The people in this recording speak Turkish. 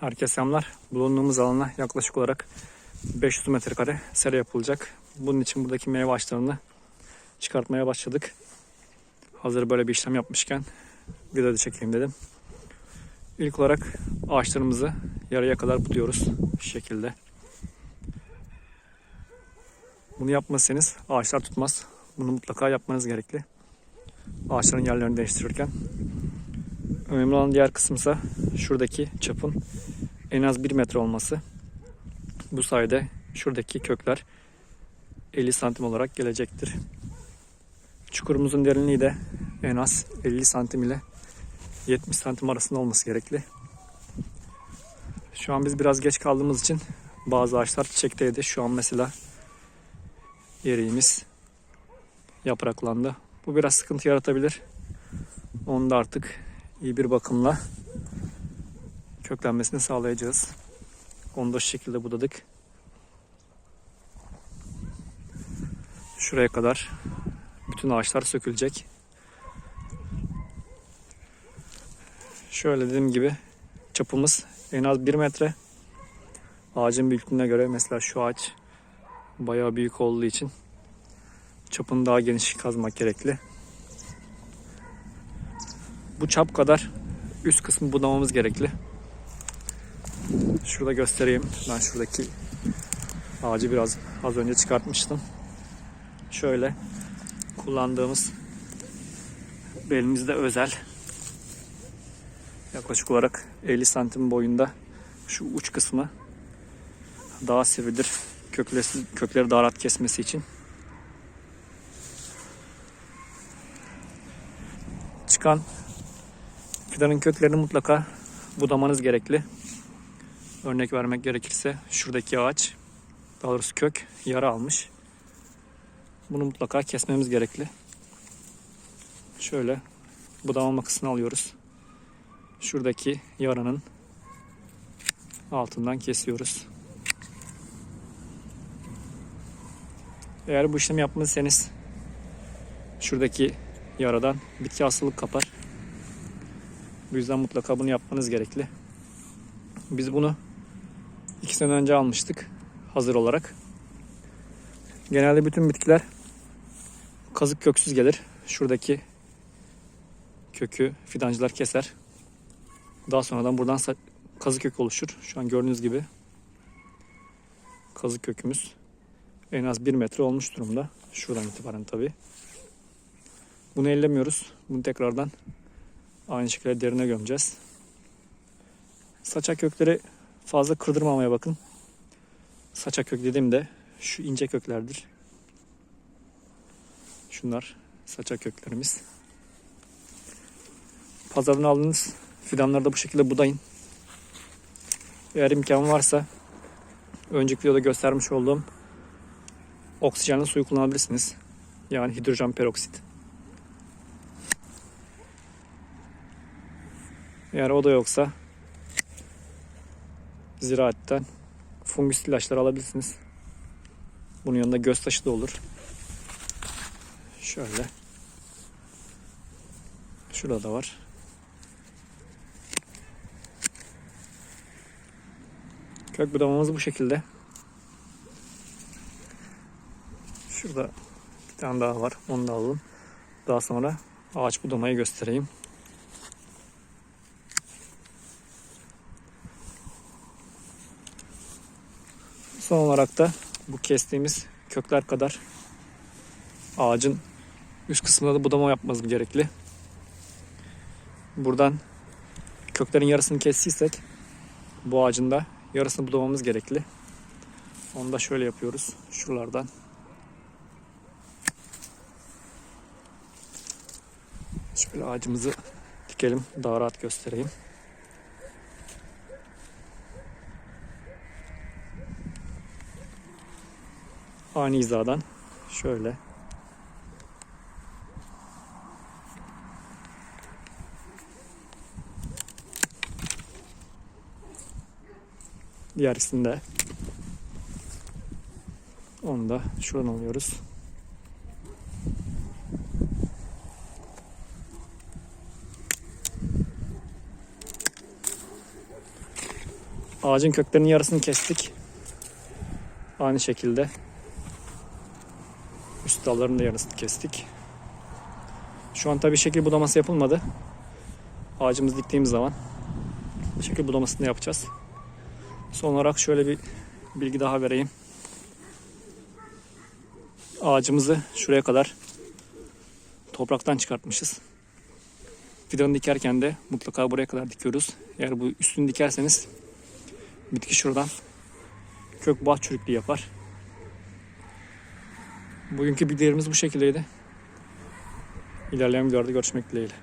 Herkese selamlar. Bulunduğumuz alana yaklaşık olarak 500 metrekare sera yapılacak. Bunun için buradaki meyve ağaçlarını çıkartmaya başladık. Hazır böyle bir işlem yapmışken videoda çekeyim dedim. İlk olarak ağaçlarımızı yarıya kadar buduyoruz şu şekilde. Bunu yapmazsanız ağaçlar tutmaz. Bunu mutlaka yapmanız gerekli. Ağaçların yerlerini değiştirirken. Önemli olan diğer kısımsa şuradaki çapın en az 1 metre olması. Bu sayede şuradaki kökler 50 santim olarak gelecektir. Çukurumuzun derinliği de en az 50 santim ile 70 santim arasında olması gerekli. Şu an biz biraz geç kaldığımız için bazı ağaçlar çiçekteydi. Şu an mesela eriğimiz yapraklandı. Bu biraz sıkıntı yaratabilir. Onu da artık iyi bir bakımla köklenmesini sağlayacağız. Onu da şu şekilde budadık. Şuraya kadar bütün ağaçlar sökülecek. Şöyle dediğim gibi çapımız en az 1 metre. Ağacın büyüklüğüne göre mesela şu ağaç bayağı büyük olduğu için çapını daha geniş kazmak gerekli. Bu çap kadar üst kısmı budamamız gerekli. Şurada göstereyim. Ben şuradaki ağacı biraz az önce çıkartmıştım. Şöyle kullandığımız belimizde özel yaklaşık olarak 50 santim boyunda şu uç kısmı daha sivridir. Kökleri, kökleri daha rahat kesmesi için. Çıkan fidanın köklerini mutlaka budamanız gerekli. Örnek vermek gerekirse şuradaki ağaç daha doğrusu kök yara almış. Bunu mutlaka kesmemiz gerekli. Şöyle budama makasını alıyoruz. Şuradaki yaranın altından kesiyoruz. Eğer bu işlemi yapmışsanız şuradaki yaradan bitki hastalık kapar. Bu yüzden mutlaka bunu yapmanız gerekli. Biz bunu iki sene önce almıştık hazır olarak. Genelde bütün bitkiler kazık köksüz gelir. Şuradaki kökü fidancılar keser. Daha sonradan buradan kazık kök oluşur. Şu an gördüğünüz gibi kazık kökümüz en az 1 metre olmuş durumda. Şuradan itibaren tabi. Bunu ellemiyoruz. Bunu tekrardan aynı şekilde derine gömeceğiz. Saçak kökleri fazla kırdırmamaya bakın. Saçak kök dediğimde şu ince köklerdir. Şunlar saçak köklerimiz. Pazardan aldığınız fidanları da bu şekilde budayın. Eğer imkan varsa önceki videoda göstermiş olduğum oksijenli suyu kullanabilirsiniz. Yani hidrojen peroksit. Eğer o da yoksa ziraatten fungüs ilaçlar alabilirsiniz. Bunun yanında göz taşı da olur. Şöyle. Şurada da var. Kök budamamız bu şekilde. Şurada bir tane daha var. Onu da alalım. Daha sonra ağaç budamayı göstereyim. Son olarak da bu kestiğimiz kökler kadar ağacın üst kısmında da budama yapmamız gerekli. Buradan köklerin yarısını kestiysek bu ağacın da yarısını budamamız gerekli. Onu da şöyle yapıyoruz. Şuralardan. Şöyle ağacımızı dikelim. Daha rahat göstereyim. Ani hizadan şöyle diğerisinde onu da şuradan alıyoruz. Ağacın köklerinin yarısını kestik. Aynı şekilde üst dallarının da yarısını kestik. Şu an tabii şekil budaması yapılmadı. Ağacımızı diktiğimiz zaman şekil budamasını yapacağız. Son olarak şöyle bir bilgi daha vereyim. Ağacımızı şuraya kadar topraktan çıkartmışız. Fidanı dikerken de mutlaka buraya kadar dikiyoruz. Eğer bu üstünü dikerseniz bitki şuradan kök bağ çürüklüğü yapar. Bugünkü bilgilerimiz bu şekildeydi. İlerleyen videolarda görüşmek dileğiyle.